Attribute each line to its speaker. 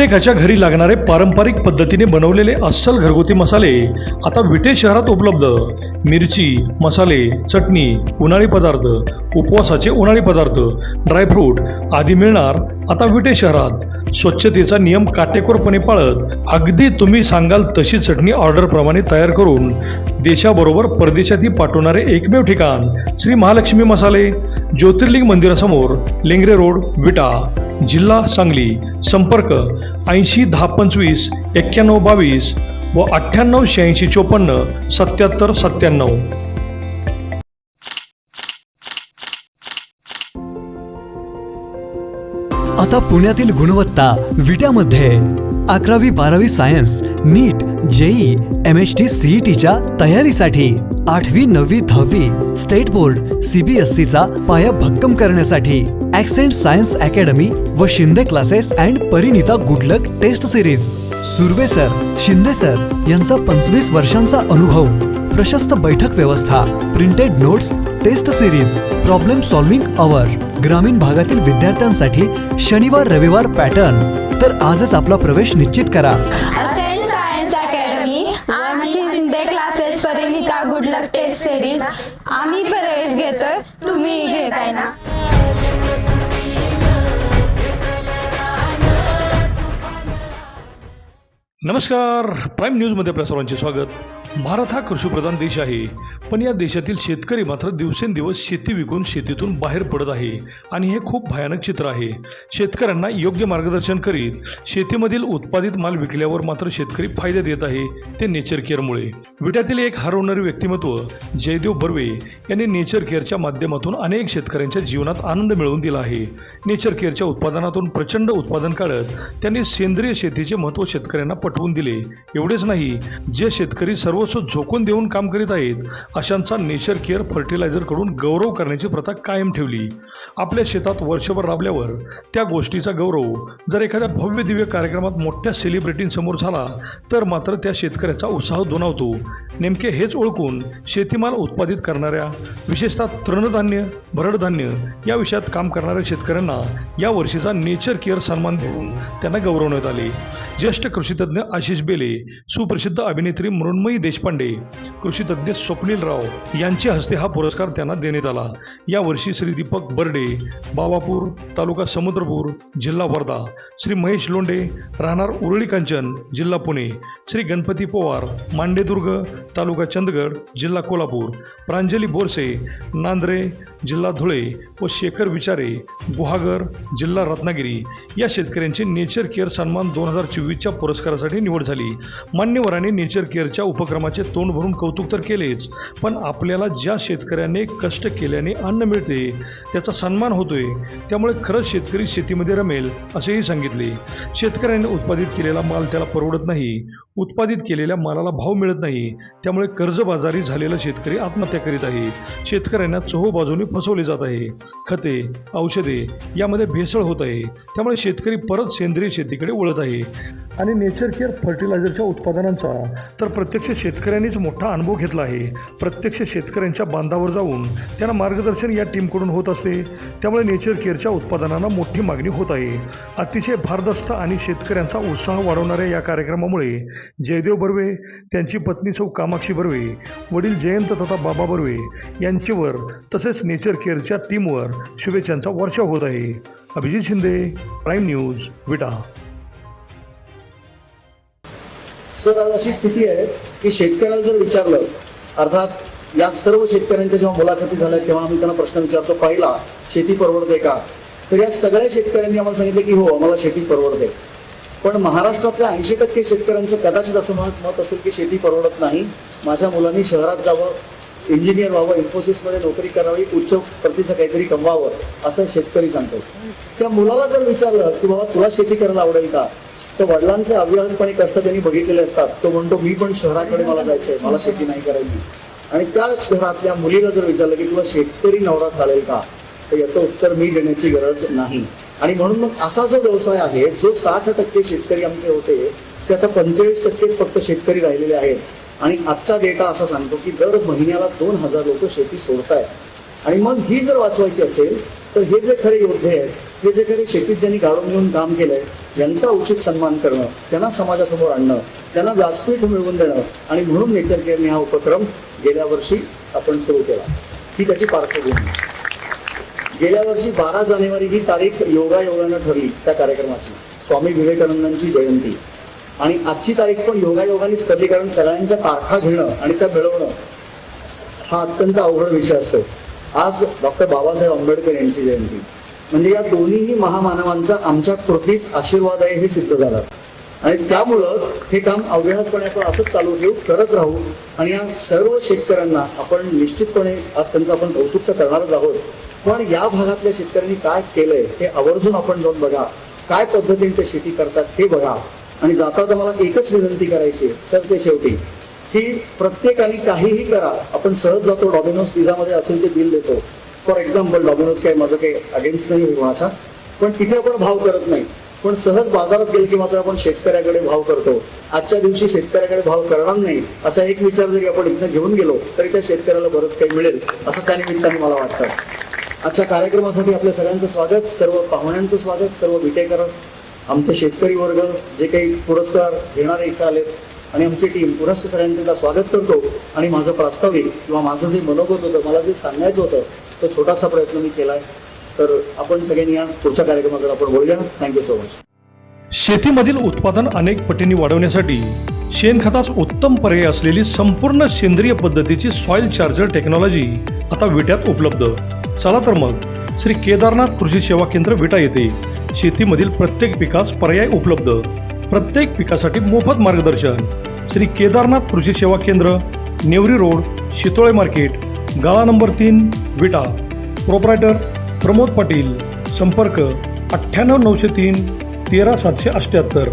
Speaker 1: प्रत्येकाच्या घरी लागणारे पारंपरिक पद्धतीने बनवलेले अस्सल घरगुती मसाले आता विटे शहरात उपलब्ध. मिरची मसाले चटणी उन्हाळी पदार्थ उपवासाचे उन्हाळी पदार्थ ड्रायफ्रूट आदी मिळणार. आता विटे शहरात स्वच्छतेचा नियम काटेकोरपणे पाळत अगदी तुम्ही सांगाल तशी चटणी ऑर्डरप्रमाणे तयार करून देशाबरोबर परदेशातही पाठवणारे एकमेव ठिकाण श्री महालक्ष्मी मसाले ज्योतिर्लिंग मंदिरासमोर लेंगरे रोड विटा जिल्हा सांगली संपर्क ऐंशी दहा पंचवीस एक्क्याण्णव बावीस व अठ्ठ्याण्णव शहाऐंशी चोपन्न सत्याहत्तर सत्त्याण्णव.
Speaker 2: आता पुण्यातील गुणवत्ता विट्यामध्ये. अकरावी बारावी science NEET JEE M H T सीईटीच्या तयारीसाठी. आठवी नववी दहावी स्टेट बोर्ड सीबीएसईचा पाया भक्कम करण्यासाठी. ऍक्सेंट सायन्स अकॅडमी व Shinde classes and Parinita good luck test series. Surve sir Shinde sir यांचा पंचवीस वर्षांचा अनुभव. प्रशस्त बैठक व्यवस्था printed notes test series problem solving hour ग्रामीण भागातील विद्यार्थ्यांसाठी शनिवार रविवार पॅटर्न. तर आजच आपला प्रवेश निश्चित करा.
Speaker 3: असेल सायन्स अकॅडमी आणि Shinde classes Parinita good luck test series आम्ही प्रवेश घेतोय. तुम्ही घेताय ना?
Speaker 1: नमस्कार. प्राईम न्यूजमध्ये आपल्या सर्वांचे स्वागत. भारत हा कृषीप्रधान देश आहे. पण या देशातील शेतकरी मात्र दिवसेंदिवस शेती विकून शेतीतून बाहेर पडत आहे. आणि हे खूप भयानक चित्र आहे. शेतकऱ्यांना योग्य मार्गदर्शन करीत शेतीमधील उत्पादित माल विकल्यावर मात्र शेतकरी फायद्यात येत आहे ते नेचर केअरमुळे. विट्यातील एक हरवणारे व्यक्तिमत्व जयदेव बर्वे यांनी नेचर केअरच्या माध्यमातून अनेक शेतकऱ्यांच्या जीवनात आनंद मिळवून दिला आहे. नेचर केअरच्या उत्पादनातून प्रचंड उत्पादन काढत त्यांनी सेंद्रिय शेतीचे महत्त्व शेतकऱ्यांना पटवून दिले. एवढेच नाही जे शेतकरी सर्व सर्वस्व झोकून देऊन काम करीत आहेत अशांचा नेचर केअर फर्टिलायझरकडून गौरव करण्याची प्रथा कायम ठेवली. आपल्या शेतात वर्षभर राबल्यावर त्या गोष्टीचा गौरव जर एखाद्या भव्य दिव्य कार्यक्रमात मोठ्या सेलिब्रिटींसमोर झाला तर मात्र त्या शेतकऱ्याचा उत्साह दुणावतो. नेमके हेच ओळखून शेतीमाल उत्पादित करणाऱ्या विशेषतः तृणधान्य भरडधान्य या विषयात काम करणाऱ्या शेतकऱ्यांना या वर्षीचा नेचर केअर सन्मान देऊन त्यांना गौरवण्यात आले. ज्येष्ठ कृषीतज्ञ आशिष बेले सुप्रसिद्ध अभिनेत्री मृण्मयी देशपांडे कृषीतज्ञ स्वप्नील राव यांच्या हस्ते हा पुरस्कार त्यांना देण्यात आला. यावर्षी श्री दीपक बर्डे बावापूर तालुका समुद्रपूर जिल्हा वर्धा श्री महेश लोंडे राहणार उरळी कांचन जिल्हा पुणे श्री गणपती पवार मांडेदुर्ग तालुका चंदगड जिल्हा कोल्हापूर प्रांजली बोरसे नांद्रे जिल्हा धुळे व शेखर विचारे गुहागर जिल्हा रत्नागिरी या शेतकऱ्यांची नेचर केअर सन्मान दोन हजार चोवीसच्या पुरस्कारासाठी निवड झाली. मान्यवरांनी नेचर केअरच्या उपक्रम उपक्रमाचे तोंड भरून कौतुक तर केलेच पण आपल्याला ज्या शेतकऱ्याने कष्ट केल्याने अन्न मिळते त्याचा सन्मान होतोय त्यामुळे खरंच शेतकरी शेतीमध्ये रमेल असेही सांगितले. शेतकऱ्याने उत्पादित केलेला माल त्याला परवडत नाही उत्पादित केलेल्या मालाला भाव मिळत नाही त्यामुळे कर्जबाजारी झालेला शेतकरी आत्महत्या करीत आहे. शेतकऱ्यांना चोहोबाजूने फसवले जात आहे. खते औषधे यामध्ये भेसळ होत आहे त्यामुळे शेतकरी परत सेंद्रिय शेतीकडे वळत आहे. आणि नेचर केअर फर्टिलायझरच्या उत्पादनांचा. तर प्रत्यक्ष शेतकऱ्यांनीच मोठा अनुभव घेतला आहे. प्रत्यक्ष शेतकऱ्यांच्या बांधावर जाऊन त्यांना मार्गदर्शन या टीमकडून होत असते. त्यामुळे नेचर केअरच्या उत्पादनांना मोठी मागणी होत आहे. अतिशय भारदस्त आणि शेतकऱ्यांचा उत्साह वाढवणाऱ्या या कार्यक्रमामुळे जयदेव बर्वे त्यांची पत्नी सौ कामाक्षी बर्वे वडील जयंत तथा बाबा बर्वे यांच्यावर तसेच नेचर केअरच्या टीमवर शुभेच्छांचा वर्षाव होत आहे. Abhijit Shinde prime news Vita.
Speaker 4: Sir आज अशी स्थिती आहे की शेतकऱ्याला जर विचारलं अर्थात या सर्व शेतकऱ्यांच्या जेव्हा मुलाखती झाल्या तेव्हा आम्ही त्यांना प्रश्न विचारतो पहिला शेती परवडते का? तर या सगळ्या शेतकऱ्यांनी आम्हाला सांगितलं की हो आम्हाला शेती परवडते. पण महाराष्ट्रातल्या ऐंशी टक्के शेतकऱ्यांचं कदाचित असं मत मत असेल की शेती परवडत नाही. माझ्या मुलांनी शहरात जावं इंजिनियर व्हावं इन्फोसिसमध्ये नोकरी करावी उच्च प्रतीचं काहीतरी कमवावं असं शेतकरी सांगतो त्या मुलाला जर विचारलं की बाबा तुला शेती करायला आवडेल का? तर वडिलांचे अविरतपणे कष्ट त्यांनी बघितलेले असतात. तो म्हणतो मी पण शहराकडे मला जायचंय. मला शेती नाही करायची. आणि त्याच घरातल्या मुलीला जर विचारलं की तुला शेतकरी नवरा चालेल का? तर याचं उत्तर मी देण्याची गरज नाही. आणि म्हणून मग असा जो व्यवसाय आहे जो साठ टक्के शेतकरी आमचे होते ते आता पंचेचाळीस टक्केच फक्त शेतकरी राहिलेले आहेत. आणि आजचा डेटा असा सांगतो की दर महिन्याला दोन हजार लोक शेती सोडतायत. आणि मग ही जर वाचवायची असेल तर हे जे खरे योद्धे आहेत हे जे खरे शेतीत ज्यांनी गाडून घेऊन काम केलंय यांचा उचित सन्मान करणं त्यांना समाजासमोर आणणं त्यांना व्यासपीठ मिळवून देणं आणि म्हणून नेचर केअरने हा उपक्रम गेल्या वर्षी आपण सुरू केला. ही त्याची पार्श्वभूमी गेल्या वर्षी बारा जानेवारी ही तारीख योगायोगानं ठरली त्या कार्यक्रमाची. स्वामी विवेकानंदांची जयंती. आणि आजची तारीख पण योगायोगानेच ठरली कारण सगळ्यांच्या तारखा घेणं आणि त्या मिळवणं हा अत्यंत अवघड विषय असतो. आज डॉक्टर बाबासाहेब आंबेडकर यांची जयंती. म्हणजे या दोन्हीही महामानवांचा आमच्या कृतीस आशीर्वाद आहे हे सिद्ध झालं. आणि त्यामुळं हे काम अव्याहतपणे आपण असंच चालू ठेवू करत राहू. आणि या सर्व शेतकऱ्यांना आपण निश्चितपणे आज त्यांचं आपण कौतुक तर करणारच आहोत. पण या भागातल्या शेतकऱ्यांनी काय केलंय हे आवर्जून आपण जाऊन बघा. काय पद्धतीने ते शेती करतात हे बघा. आणि जाता तर मला एकच विनंती करायची आहे, सर ते शेवटी की प्रत्येकाने काहीही करा. आपण सहज जातो डॉमिनोज पिझ्झामध्ये असेल ते बिल देतो. फॉर एक्झाम्पल डॉमिनोज काही माझं काही अगेन्स्ट नाही कोणाच्या पण तिथे आपण भाव करत नाही. पण सहज बाजारात गेलं की मात्र आपण शेतकऱ्याकडे भाव करतो. आजच्या दिवशी शेतकऱ्याकडे भाव करणार नाही असा एक विचार जरी आपण इथं घेऊन गेलो तरी त्या शेतकऱ्याला बरंच काही मिळेल असं त्या निमित्ताने मला वाटतं. आजच्या कार्यक्रमासाठी आपल्या सगळ्यांचं स्वागत सर्व पाहुण्यांचं स्वागत सर्व विटेकर आमचे शेतकरी वर्ग जे काही पुरस्कार घेणारे इथं आलेत आणि आमची टीम पुनश्च सरांचं स्वागत करतो. आणि माझं प्रास्ताविक किंवा माझं जे मनोगत होतं मला जे सांगायचं होतं तो छोटासा प्रयत्न मी केलाय. तर आपण सगळ्यांनी या पुढच्या कार्यक्रमाकडे आपण बोलूया थँक्यू सो मच
Speaker 1: शेतीमधील उत्पादन अनेक पटींनी वाढवण्यासाठी शेणखतास उत्तम पर्याय असलेली संपूर्ण सेंद्रिय पद्धतीची सॉइल चार्जर टेक्नॉलॉजी आता विट्यात उपलब्ध. चला तर मग श्री केदारनाथ कृषी सेवा केंद्र विटा येथे शेतीमधील प्रत्येक पिकास पर्याय उपलब्ध. प्रत्येक पिकासाठी मोफत मार्गदर्शन. श्री केदारनाथ कृषी सेवा केंद्र नेवरी रोड शितोळे मार्केट गाळा नंबर तीन विटा. प्रोप्रायटर प्रमोद पाटील. संपर्क अठ्ठ्याण्णव नऊशे तीन तेरा सातशे अठ्ठ्याहत्तर.